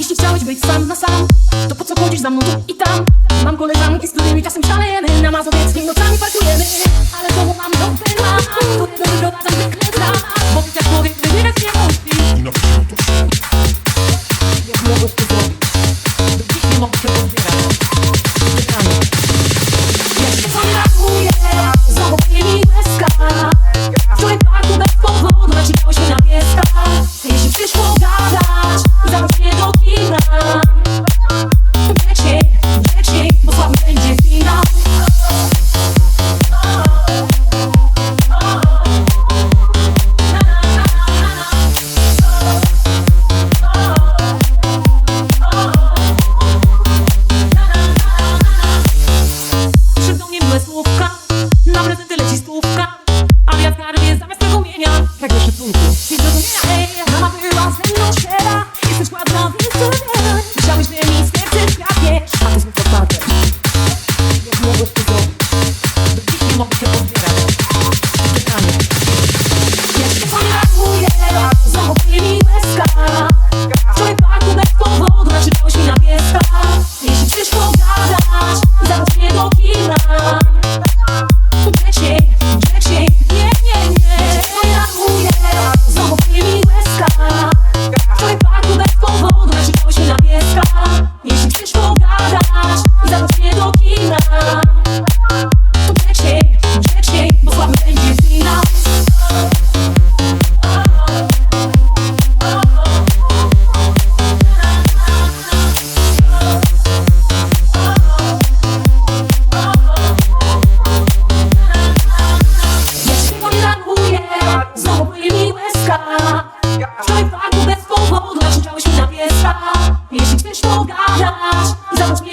Jeśli chciałeś być sam na sam To po co chodzisz za mną tu i tam? Mam koleżanki, z którymi czasem szalejemy Na mazowieckim nocami parkujemy Ale komu mam do pyla Trudno wyrobić zamykle Bo jak człowiek, ty nie wiesz, nie mówi. Jak mogłeś to zrobić? Come on, come on. Shut